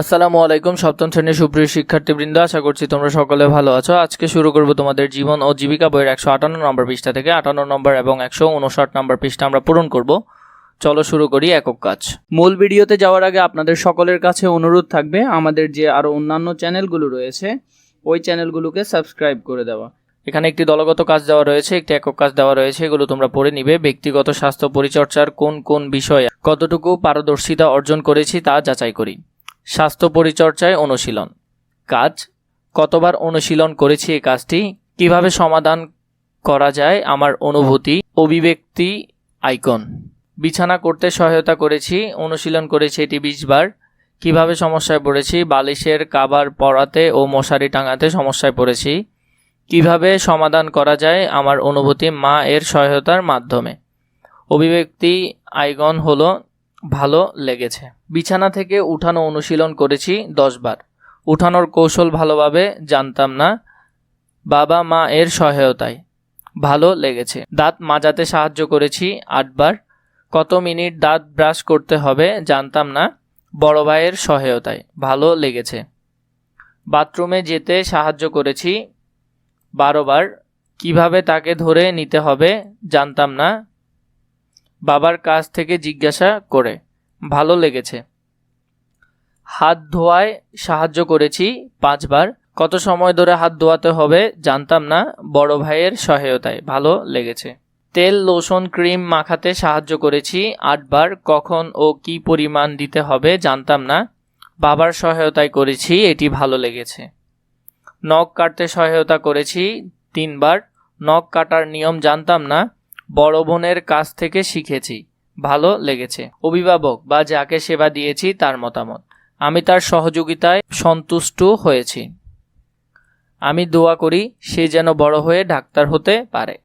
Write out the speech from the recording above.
আসসালামু আলাইকুম, সপ্তম শ্রেণির সুপ্রিয় শিক্ষার্থীবৃন্দ, আশা করছি তোমরা সকলে ভালো আছো। আজকে শুরু করব তোমাদের জীবন ও জীবিকা বইয়ের একশো আটান্ন নম্বর পৃষ্ঠা থেকে। আটান্ন নম্বর এবং একশো উনষাট নম্বর পৃষ্ঠা আমরা পূরণ করব। চলো শুরু করি একক কাজ। মূল ভিডিওতে যাওয়ার আগে আপনাদের সকলের কাছে অনুরোধ থাকবে, আমাদের যে আরও অন্যান্য চ্যানেলগুলো রয়েছে, ওই চ্যানেলগুলোকে সাবস্ক্রাইব করে দেওয়া। এখানে একটি দলগত কাজ দেওয়া রয়েছে, একটি একক কাজ দেওয়া রয়েছে, এগুলো তোমরা পড়ে নিবে। ব্যক্তিগত স্বাস্থ্য পরিচর্যার কোন কোন বিষয়ে কতটুকু পারদর্শিতা অর্জন করেছি তা যাচাই করি। স্বাস্থ্য পরিচর্যায় অনুশীলন। কাজ, কতবার অনুশীলন করেছি এই কাজটি, কীভাবে সমাধান করা যায় আমার অনুভূতি, অভিব্যক্তি, আইকন। বিছানা করতে সহায়তা করেছি, অনুশীলন করেছি এটি বিশ বার। কীভাবে সমস্যায় পড়েছি, বালিশের কাবার পরাতে ও মশারি টাঙাতে সমস্যায় পড়েছি। কীভাবে সমাধান করা যায় আমার অনুভূতি মা এর সহায়তার মাধ্যমে। অভিব্যক্তি আইগন হলো ভালো লেগেছে। বিছানা থেকে উঠানো অনুশীলন করেছি দশ বার উঠানোর কৌশল ভালোভাবে জানতাম না। বাবা, মা এর সহায়তায় ভালো লেগেছে। দাঁত মাজাতে সাহায্য করেছি আটবার। কত মিনিট দাঁত ব্রাশ করতে হবে জানতাম না। বড় ভাইয়ের সহায়তায় ভালো লেগেছে। বাথরুমে যেতে সাহায্য করেছি বারোবার। কীভাবে তাকে ধরে নিতে হবে জানতাম না। বাবার কাছ থেকে জিজ্ঞাসা করে, ভালো লেগেছে। হাত ধোয়ায় সাহায্য করেছি পাঁচবার। কত সময় ধরে হাত ধোয়াতে হবে জানতাম না, বড় ভাইয়ের সহায়তায়। ভালো লেগেছে। তেল, লোশন, ক্রিম মাখাতে সাহায্য করেছি আটবার। কখন ও কি পরিমাণ দিতে হবে জানতাম না। বাবার সহায়তায় করেছি, এটি ভালো লেগেছে। নখ কাটতে সহায়তা করেছি তিনবার। নখ কাটার নিয়ম জানতাম না বড় বোনের কাছ থেকে শিখেছি। ভালো লেগেছে। অভিভাবক, বা যাকে সেবা দিয়েছি তার মতামত। আমি তার সহযোগিতায় সন্তুষ্ট হয়েছি। আমি দোয়া করি সে যেন বড় হয়ে ডাক্তার হতে পারে।